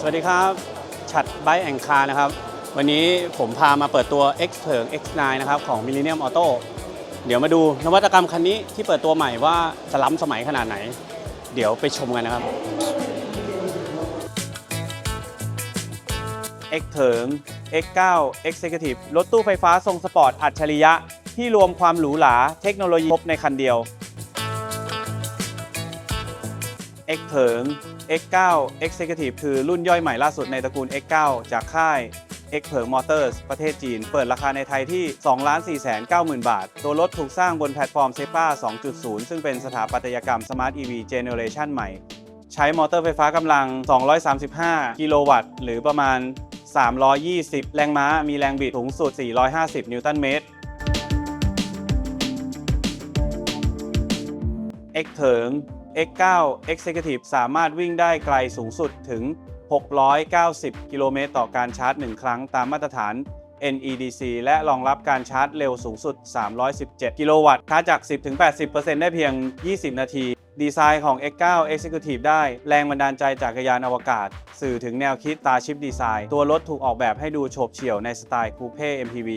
สวัสดีครับฉัดไบแองคานะครับ วันนี้ผมพามาเปิดตัว X เถิง X9 นะครับของ Millennium Auto เดี๋ยวมาดูนวัตกรรมคันนี้ที่เปิดตัวใหม่ว่าจะล้ำสมัยขนาดไหน เดี๋ยวไปชมกันนะครับ X เถิง X9 Executive รถตู้ไฟฟ้าทรงสปอร์ตอัจฉริยะ ที่รวมความหรูหราเทคโนโลยีครบในคันเดียว X เถิง X9 Executive คือรุ่นย่อยใหม่ล่าสุดในตระกูล X9 จากค่าย X เผิงมอเตอร์สประเทศจีน เปิดราคาในไทยที่ 2 4 9 0 0 0บาท ตัวรถถูกสร้างบนแพลตฟอร์ม s e p a 2.0 ซึ่งเป็นสถาปัตยกรรม Smart EV Generation ใหม่ ใช้มอเตอร์ไฟฟ้ากำลัง 235 กิโลวัตต์ หรือประมาณ 320 แรงม้า มีแรงบิดสูงสุด 450 นิวตันเมตร X เถิง X9 Executive สามารถวิ่งได้ไกลสูงสุดถึง 690 กิโลเมตรต่อการชาร์จ 1 ครั้งตามมาตรฐาน NEDC และรองรับการชาร์จเร็วสูงสุด 317 กิโลวัตต์ ชาร์จจาก 10-80%ได้เพียง 20 นาที ดีไซน์ของ X9 Executive ได้แรงบันดาลใจจากยานอวกาศ สื่อถึงแนวคิดตาชิปดีไซน์ ตัวรถถูกออกแบบให้ดูโฉบเฉี่ยวในสไตล์คูเป้ MPV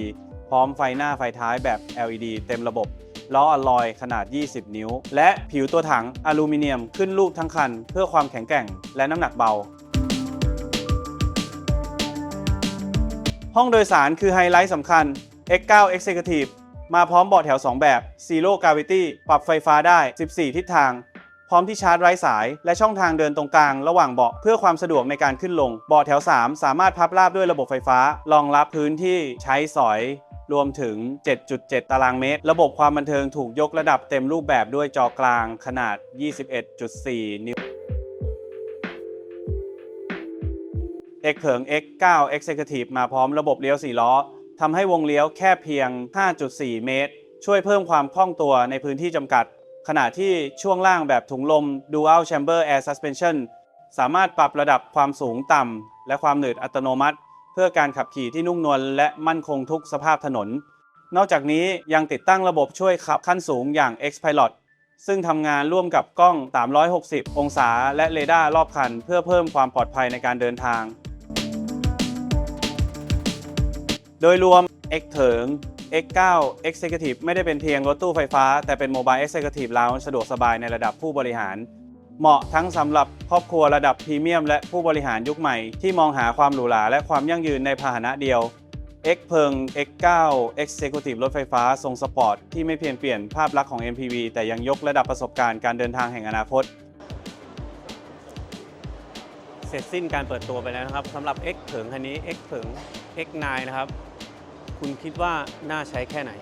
พร้อมไฟหน้าไฟท้ายแบบ LED เต็มระบบ ล้ออลลอยขนาด 20 นิ้ว และผิวตัวถังอลูมิเนียมขึ้นรูปทั้งคัน เพื่อความแข็งแกร่งและน้ำหนักเบา ห้องโดยสารคือไฮไลท์สำคัญ X9 Executive มาพร้อมเบาะแถว 2 แบบ Zero Gravity ปรับไฟฟ้าได้ 14 ทิศทาง พร้อมที่ชาร์จไร้สาย และช่องทางเดินตรงกลางระหว่างเบาะเพื่อความสะดวกในการขึ้นลง เบาะแถว 3 สามารถพับราบด้วยระบบไฟฟ้า รองรับพื้นที่ใช้สอย รวมถึง 7.7 ตารางเมตร ระบบความบันเทิงถูกยกระดับเต็มรูปแบบด้วยจอกลางขนาด 21.4 นิ้ว X เถิง X9 Executive มาพร้อมระบบเลี้ยว 4 ล้อทำให้วงเลี้ยวแค่เพียง 5.4 เมตร ช่วยเพิ่มความคล่องตัวในพื้นที่จำกัด ขณะที่ช่วงล่างแบบถุงลม Dual Chamber Air Suspension สามารถปรับระดับความสูงต่ำและความหนืดอัตโนมัติ เพื่อการขับขี่ที่นุ่มนวลและมั่นคงทุกสภาพถนน นอกจากนี้ยังติดตั้งระบบช่วยขับขั้นสูงอย่าง X Pilot ซึ่งทำงานร่วมกับกล้อง 360 องศา และเรดาร์รอบคัน เพื่อเพิ่มความปลอดภัยในการเดินทาง โดยรวม X เถิง X9 Executive ไม่ได้เป็นเพียงรถตู้ไฟฟ้า แต่เป็น Mobile Executive Lounge สะดวกสบายในระดับผู้บริหาร เหมาะทั้งสำหรับครอบครัวระดับพรีเมียมและผู้บริหารยุคใหม่ที่มองหาความหรูหราและความยั่งยืนในพาหนะเดียว X เพิง X9 Executive รถไฟฟ้า ทรงสปอร์ต ที่ไม่เพียงเปลี่ยนภาพลักษณ์ของ MPV แต่ยังยกระดับประสบการณ์การเดินทางแห่งอนาคต เสร็จสิ้นการเปิดตัวไปแล้วนะครับสำหรับ X เถิงคันนี้ X เถิง X9 นะครับ คุณคิดว่าน่าใช้แค่ไหน